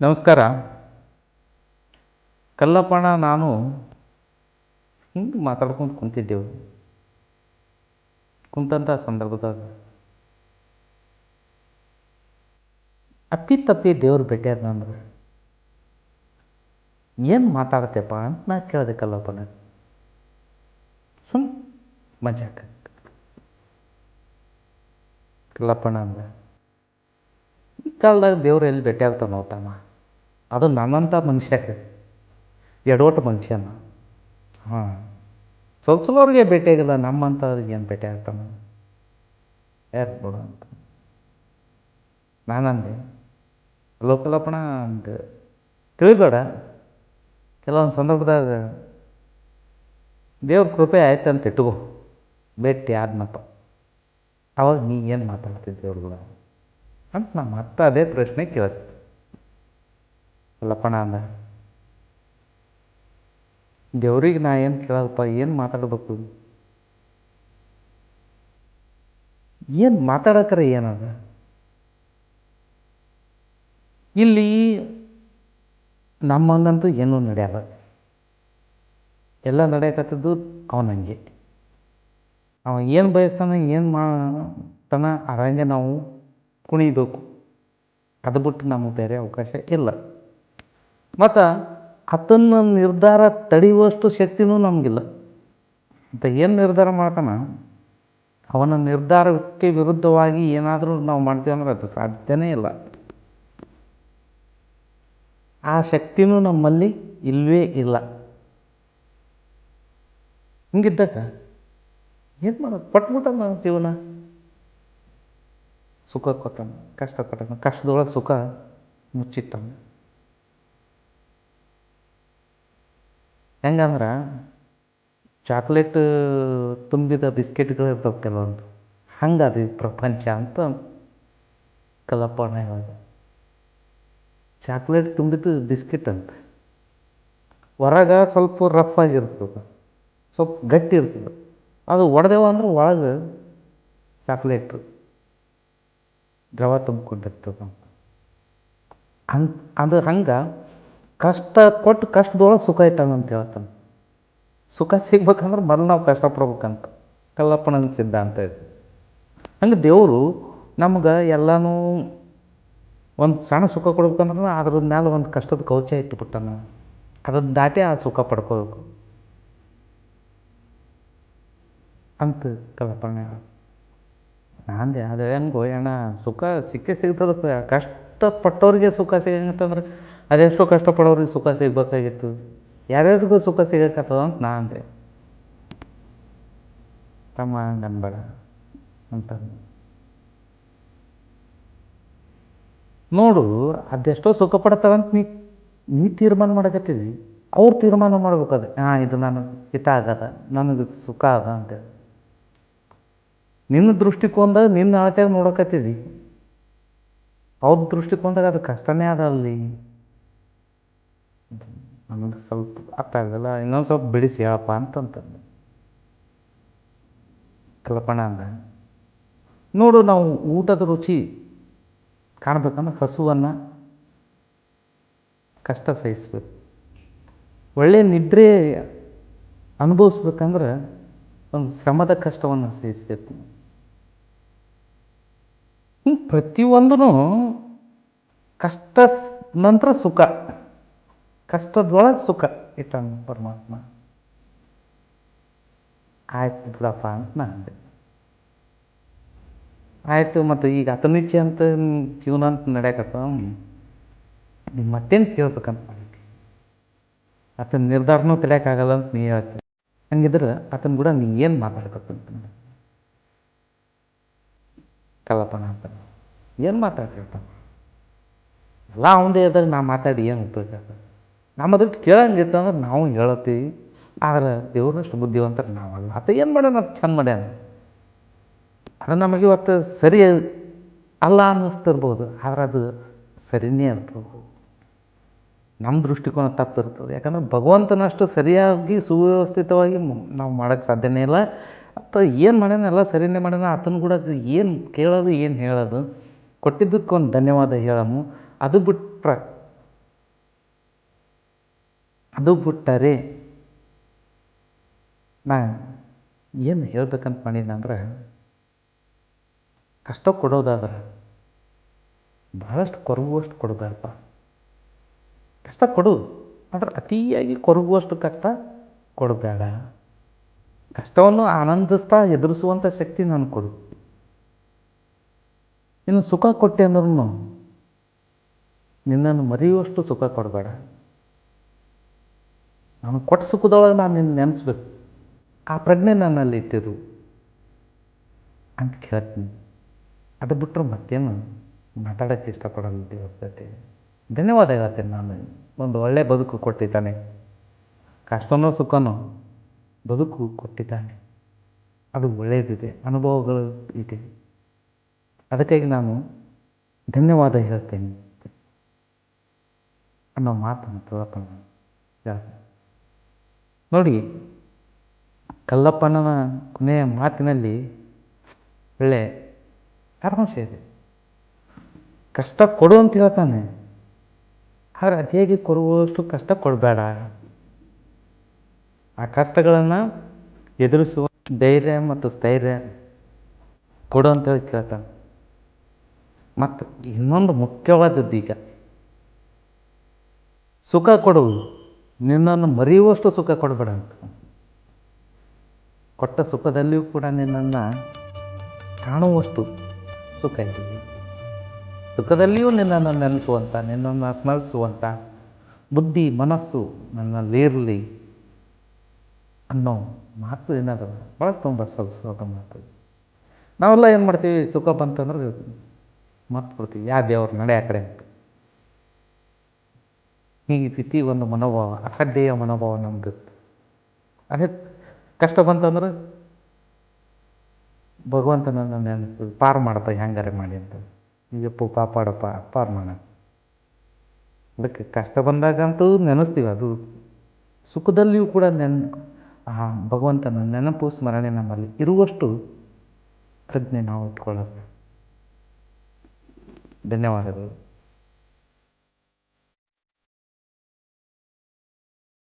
ನಮಸ್ಕಾರ. ಕಲ್ಲಪ್ಪಣ್ಣ, ನಾನು ಹಿಂಗೆ ಮಾತಾಡ್ಕೊಂಡು ಕುಂತಿದ್ದೆವು. ಕುಂತಂಥ ಸಂದರ್ಭದಾಗ ಅಪ್ಪಿ ತಪ್ಪಿ ದೇವ್ರು ಭೇಟಿಯಾದ ನಂದು ಏನು ಮಾತಾಡ್ತೇಪ್ಪ ಅಂತ ನಾ ಕೇಳಿದೆ ಕಲ್ಲಪ್ಪನ ಸುಮ್ ಮಜಾಕ ಕಲ್ಲಪ್ಪಣ್ಣ ಅಂದ, ಈ ಕಾಲದಾಗ ದೇವ್ರು ಎಲ್ಲಿ ಭೇಟಿ ತಮ್ಮ. ಅದು ನನ್ನಂಥ ಮನುಷ್ಯಕ್ಕೆ ಎಡವಟ್ಟು ಮನುಷ್ಯನ. ಹಾಂ. ಸ್ವಲ್ಪ ಸ್ವಲ್ಪವ್ರಿಗೆ ಭೇಟಿಯಾಗಿಲ್ಲ ನಮ್ಮಂಥವ್ರಿಗೆ ಏನು ಭೇಟಿ ಆಗ್ತಾನೆ? ಯಾಕೆ ಬಿಡು ಅಂತ. ನಾನಂದೆ ಲೋಕಲಪ್ಪಣ ಅಂತ ತಿಳಿಬೇಡ. ಕೆಲವೊಂದು ಸಂದರ್ಭದಾಗ ದೇವ್ರ ಕೃಪೆ ಆಯ್ತು ಅಂತ ಇಟ್ಕೋ. ಭೇಟಿ ಆದ್ನಪ್ಪ. ಅವಾಗ ನೀ ಏನು ಮಾತಾಡ್ತಿದ್ದೆ ಅವ್ರುಗಳ ಅಂತ ನಾನು ಮತ್ತೆ ಅದೇ ಪ್ರಶ್ನೆ ಕೇಳ್ತೆ ಲಪ್ಪಣ ಅಂದ. ದೇವ್ರಿಗೆ ನಾ ಏನು ಕೇಳಲ್ಪ, ಏನು ಮಾತಾಡ್ಬೇಕು? ಏನು ಮಾತಾಡಕ್ರೆ ಏನದ? ಇಲ್ಲಿ ನಮ್ಮಂದಂತೂ ಏನೂ ನಡೆಯಲ್ಲ ಎಲ್ಲ ನಡೆಯಕತ್ತದ್ದು ಅವನಂಗೆ. ಅವ ಏನು ಬಯಸ್ತಾನೆ, ಏನು ಮಾಡ್ತಾನ, ಅದಂಗೆ ನಾವು ಕುಣಿಬೇಕು. ಅದು ಬಿಟ್ಟು ನಮಗೆ ಬೇರೆ ಅವಕಾಶ ಇಲ್ಲ. ಮತ್ತು ಅದನ್ನು ನಿರ್ಧಾರ ತಡೆಯುವಷ್ಟು ಶಕ್ತಿನೂ ನಮಗಿಲ್ಲ. ಅಂತ ಏನು ನಿರ್ಧಾರ ಮಾಡ್ತಾನೆ? ಅವನ ನಿರ್ಧಾರಕ್ಕೆ ವಿರುದ್ಧವಾಗಿ ಏನಾದರೂ ನಾವು ಮಾಡ್ತೀವಿ ಅಂದ್ರೆ ಅದು ಸಾಧ್ಯನೇ ಇಲ್ಲ. ಆ ಶಕ್ತಿನೂ ನಮ್ಮಲ್ಲಿ ಇಲ್ಲವೇ ಇಲ್ಲ. ಹಿಂಗಿದ್ದಾಗ ಏನು ಮಾಡೋದು? ಪಟ್ಬಿಟ್ಟ ನಾವು ಜೀವನ? ಸುಖ ಕೊಟ್ಟಾನ, ಕಷ್ಟ ಕೊಟ್ಟಾನ, ಕಷ್ಟದೊಳಗೆ ಸುಖ ಮುಚ್ಚಿತ್ತಾನ ಹೆಂಗಂದ್ರೆ ಚಾಕ್ಲೇಟ್ ತುಂಬಿದ ಬಿಸ್ಕೆಟ್ಗಳು ಇರ್ತವೆ ಕೆಲವೊಂದು. ಹಂಗೆ ಅದು ಪ್ರಪಂಚ ಅಂತ ಕಲ್ಲಪ್ಪಣ್ಣ ಹೇಳಿದ ಚಾಕ್ಲೇಟ್ ತುಂಬಿದ್ದು ಬಿಸ್ಕೆಟ್ ಅಂತ. ಹೊರಗೆ ಸ್ವಲ್ಪ ರಫ್ ಆಗಿರ್ತದೆ. ಸ್ವಲ್ಪ ಗಟ್ಟಿ ಇರ್ತದೆ. ಅದು ಒಡೆದೇವು ಅಂದ್ರೆ ಒಳಗೆ ಚಾಕ್ಲೇಟ್ ದ್ರವ ತುಂಬಿಕೊಂಡಿರ್ತದೆ ಹಂಗೆ ಅದು ಹಂಗೆ ಕಷ್ಟ ಕೊಟ್ಟು ಕಷ್ಟದೊಳಗೆ ಸುಖ ಐತಂತ ಅಂತ ಹೇಳ್ತಾನೆ. ಸುಖ ಸಿಗ್ಬೇಕಂದ್ರೆ ಮೊದಲು ನಾವು ಕಷ್ಟಪಡ್ಬೇಕಂತ ಕಲ್ಲಪ್ಪನ ಸಿದ್ಧಾಂತ ಇದೆ ಹಂಗೆ ದೇವರು ನಮ್ಗೆ ಎಲ್ಲನೂ ಒಂದು ಸಣ್ಣ ಸುಖ ಕೊಡ್ಬೇಕಂದ್ರೆ ಅದ್ರ ಮೇಲೆ ಒಂದು ಕಷ್ಟದ ಕವಚ ಇಟ್ಬಿಟ್ಟಾನ ಅದನ್ನು ದಾಟಿ ಆ ಸುಖ ಪಡ್ಕೋಬೇಕು. ಅಂತ ಕಲ್ಲಪ್ಪನ ನಾನು ಹೆಂಗೋ ಅಣ್ಣ, ಸುಖ ಸಿಕ್ಕೇ ಸಿಗ್ತದಪ್ಪ. ಕಷ್ಟಪಟ್ಟವ್ರಿಗೆ ಸುಖ ಸಿಗಂತಂದ್ರೆ ಅದೆಷ್ಟೋ ಕಷ್ಟಪಡೋರಿಗೆ ಸುಖ ಸಿಗಬೇಕಾಗಿತ್ತು. ಯಾರ್ಯಾರಿಗೂ ಸುಖ ಸಿಗಕ್ಕತ್ತದ ಅಂತ ನಾ ಅಂದೆ. ತಮ್ಮ ಹಂಗೆ ಅಂತ. ನೋಡು, ಅದೆಷ್ಟೋ ಸುಖ ಪಡ್ತಾವಂತ ನೀ ನೀ ತೀರ್ಮಾನ ಮಾಡಕತ್ತಿದ್ವಿ ಅವ್ರು ತೀರ್ಮಾನ ಮಾಡ್ಬೇಕು ಅದು. ಹಾಂ, ಇದು ನಾನು ಹಿತ ಆಗದ ನನಗೆ ಸುಖ ಅದ ಅಂತೇಳಿ ನಿನ್ನ ದೃಷ್ಟಿಕೋನದಾಗ ನಿನ್ನ ಅಳತೆ ನೋಡಕತ್ತಿದ್ವಿ ಅವ್ರ ದೃಷ್ಟಿಕೋನದಾಗ ಅದು ಕಷ್ಟನೇ ಅದ ಅಲ್ಲಿ. ನನಗೆ ಸ್ವಲ್ಪ ಅರ್ಥ ಆಗಲ್ಲ. ಇನ್ನೊಂದು ಸ್ವಲ್ಪ ಬಿಡಿಸಿ ಹೇಳಪ್ಪ ಅಂತಂತಂದೆ. ಕಲ್ಪನಾ ಅಂದ. ನೋಡು ನಾವು ಊಟದ ರುಚಿ ಕಾಣಬೇಕಂದ್ರೆ ಹಸುವನ್ನು ಕಷ್ಟ ಸಹಿಸ್ಬೇಕು. ಒಳ್ಳೆಯ ನಿದ್ರೆ ಅನುಭವಿಸ್ಬೇಕಂದ್ರೆ ಒಂದು ಶ್ರಮದ ಕಷ್ಟವನ್ನು ಸಹಿಸ್ಬೇಕು. ಪ್ರತಿಯೊಂದೂ ಕಷ್ಟ ನಂತರ ಸುಖ. ಕಷ್ಟದೊಳಗೆ ಸುಖ ಇಟ್ಟಾನ ಪರಮಾತ್ಮ. ಆಯ್ತು ಬಿಡಪ್ಪ ಅಂತ ನಾ ಅಂದೆ. ಆಯಿತು ಮತ್ತು ಈಗ ಅತನಿಚ್ಛೆ ಅಂತ ಜೀವನ ಅಂತ ನಡೆಯಕತ್ತ. ನೀವು ಮತ್ತೇನು ಕೇಳ್ಬೇಕಂತ ಮಾಡಿದ್ವಿ ಆತನ ನಿರ್ಧಾರನೂ ತಿಳಿಯೋಕ್ಕಾಗಲ್ಲ ಅಂತ ನೀ ಹೇಳ್ತೀನಿ ಹಂಗಿದ್ರೆ ಆತನ ಕೂಡ ನೀ ಏನು ಮಾತಾಡ್ಬೇಕಂತ ಕಲ್ಲಪ್ಪನ ಅಂತ. ಏನು ಮಾತಾಡ್ತಿರ್ತಾನೆ ಎಲ್ಲ ಅವಂದೇ ಇದ್ದಾಗ ನಾ ಮಾತಾಡಿ ಏನು ಉಪಯೋಗ ನಮ್ಮ ಅದಕ್ಕೆ ಕೇಳಂಗಿತ್ತಂದ್ರೆ ನಾವು ಹೇಳತ್ತೀವಿ. ಆದ್ರೆ ದೇವ್ರಷ್ಟು ಬುದ್ಧಿವಂತ ನಾವಲ್ಲ. ಆತ ಏನು ಮಾಡ್ಯಾನ ಅದು ಚಂದ ಮಾಡ್ಯಾನ ಅದು ನಮಗೆ ಇವತ್ತು ಸರಿ ಅಲ್ಲ ಅನ್ನಿಸ್ತಿರ್ಬೋದು. ಆದ್ರೆ ಅದು ಸರಿನೇ ಇರ್ಬೋದು ನಮ್ಮ ದೃಷ್ಟಿಕೋನ ತಪ್ಪಿರ್ತದೆ ಯಾಕಂದ್ರೆ ಭಗವಂತನಷ್ಟು ಸರಿಯಾಗಿ ಸುವ್ಯವಸ್ಥಿತವಾಗಿ ನಾವು ಮಾಡೋಕ್ಕೆ ಸಾಧ್ಯನೇ ಇಲ್ಲ. ಅಥವಾ ಏನು ಮಾಡ್ಯಾನ? ಎಲ್ಲ ಸರಿನೇ ಮಾಡ್ಯಾನ? ಆತನ ಕೂಡ ಏನು ಕೇಳೋದು, ಏನು ಹೇಳೋದು? ಕೊಟ್ಟಿದ್ದಕ್ಕೊಂದು ಧನ್ಯವಾದ ಹೇಳಮು ಅದು ಬಿಟ್ರೆ ಅದು ಬಿಟ್ಟರೆ ನಾ ಏನು ಹೇಳ್ಬೇಕಂತ ಮಾಡೀನಿ ಅಂದ್ರೆ ಕಷ್ಟ ಕೊಡೋದಾದ್ರೆ ಬಹಳಷ್ಟು ಕೊರಗುವಷ್ಟು ಕೊಡಬೇಡಪ್ಪ ಕಷ್ಟ ಕೊಡು, ಆದ್ರೆ ಅತಿಯಾಗಿ ಕೊರಗುವಷ್ಟು ಕಷ್ಟ ಕೊಡಬೇಡ. ಕಷ್ಟವನ್ನು ಆನಂದಿಸ್ತಾ ಎದುರಿಸುವಂಥ ಶಕ್ತಿ ನಾನು ಕೊಡು. ಇನ್ನು ಸುಖ ಕೊಟ್ಟೆ ಅಂದ್ರೂ ನಿನ್ನನ್ನು ಮರೆಯುವಷ್ಟು ಸುಖ ಕೊಡಬೇಡ. ನಾನು ಕೊಟ್ಟ ಸುಖದೊಳಗೆ ನಾನು ನಿನ್ನ ನೆನೆಸ್ಬೇಕು. ಆ ಪ್ರಜ್ಞೆ ನನ್ನಲ್ಲಿ ಇಟ್ಟಿರು. ಅಂತ ಕೇಳ್ತೀನಿ. ಅದು ಬಿಟ್ಟರೆ ಮತ್ತೇನು ಮಾತಾಡೋಕ್ಕೆ ಇಷ್ಟಪಡಲ್ಲ ದೇವ್ರ ಜೊತೆ. ಧನ್ಯವಾದ ಹೇಳ್ತೇನೆ ನಾನು. ಒಂದು ಒಳ್ಳೆಯ ಬದುಕು ಕೊಟ್ಟಿದ್ದಾನೆ. ಕಷ್ಟನೋ ಸುಖನೋ ಬದುಕು ಕೊಟ್ಟಿದ್ದಾನೆ. ಅದು ಒಳ್ಳೆಯದಿದೆ. ಅನುಭವಗಳು ಇದೆ. ಅದಕ್ಕಾಗಿ ನಾನು ಧನ್ಯವಾದ ಹೇಳ್ತೇನೆ. ಅನ್ನೋ ಮಾತನ್ನು ತಿಳ್ಕೊಂಡು ಹೇಳ್ತೇನೆ ನೋಡಿ ಕಲ್ಲಪ್ಪನ ಕೊನೆಯ ಮಾತಿನಲ್ಲಿ ಒಳ್ಳೆ ಸಾರಾಂಶ ಇದೆ. ಕಷ್ಟ ಕೊಡು ಅಂತ ಹೇಳ್ತಾನೆ. ಆದರೆ ಅದು ಹೇಗೆ ಕೊಡುವಷ್ಟು ಕಷ್ಟ ಕೊಡಬೇಡ. ಆ ಕಷ್ಟಗಳನ್ನು ಎದುರಿಸುವ ಧೈರ್ಯ ಮತ್ತು ಸ್ಥೈರ್ಯ ಕೊಡು ಅಂತ ಹೇಳಿ ಕೇಳ್ತಾನೆ. ಮತ್ತು ಇನ್ನೊಂದು ಮುಖ್ಯವಾದದ್ದು ಈಗ ಸುಖ ಕೊಡುವುದು. ನಿನ್ನನ್ನು ಮರೆಯುವಷ್ಟು ಸುಖ ಕೊಡಬೇಡ ಅಂತ. ಕೊಟ್ಟ ಸುಖದಲ್ಲಿಯೂ ಕೂಡ ನಿನ್ನನ್ನು ಕಾಣುವಷ್ಟು ಸುಖ ಇದ್ದೀವಿ ಸುಖದಲ್ಲಿಯೂ ನಿನ್ನನ್ನು ನೆನೆಸುವಂಥ ನಿನ್ನನ್ನು ಸ್ಮರಿಸುವಂಥ ಬುದ್ಧಿ, ಮನಸ್ಸು ನನ್ನಲ್ಲಿರಲಿ ಅನ್ನೋ ಮಾತು ಏನಾದರೂ ಭಾಳ ತುಂಬ ಸೊಗಸಾದ ಮಾತು. ನಾವೆಲ್ಲ ಏನು ಮಾಡ್ತೀವಿ ಸುಖ ಬಂತಂದ್ರೆ ಮರ್ತು ಬಿಡ್ತೀವಿ ಯಾವ ದೇವ್ರ ನಡೆ ಆ ಕಡೆ ಅಂತ. ಈ ರೀತಿ ಒಂದು ಮನೋಭಾವ, ಅಸಡ್ಡೆಯ ಮನೋಭಾವ ನಮ್ದು. ಅದೇ ಕಷ್ಟ ಬಂತಂದ್ರೆ ಭಗವಂತನನ್ನು ನೆನಪು ಪಾರು ಮಾಡಪ್ಪ ಹೆಂಗಾರೆ ಮಾಡಿ ಅಂತ. ಈಗಪ್ಪ ಕಾಪಾಡಪ್ಪ ಪಾರು ಮಾಡ. ಅದಕ್ಕೆ ಕಷ್ಟ ಬಂದಾಗಂತೂ ನೆನೆಸ್ತೀವಿ, ಅದು ಸುಖದಲ್ಲಿಯೂ ಕೂಡ ನೆನ್, ಆ ಭಗವಂತನ ನೆನಪು ಸ್ಮರಣೆ ನಮ್ಮಲ್ಲಿ ಇರುವಷ್ಟು ಪ್ರಜ್ಞೆ ನಾವು ಇಟ್ಕೊಳ್ಳೋದು. ಧನ್ಯವಾದಗಳು.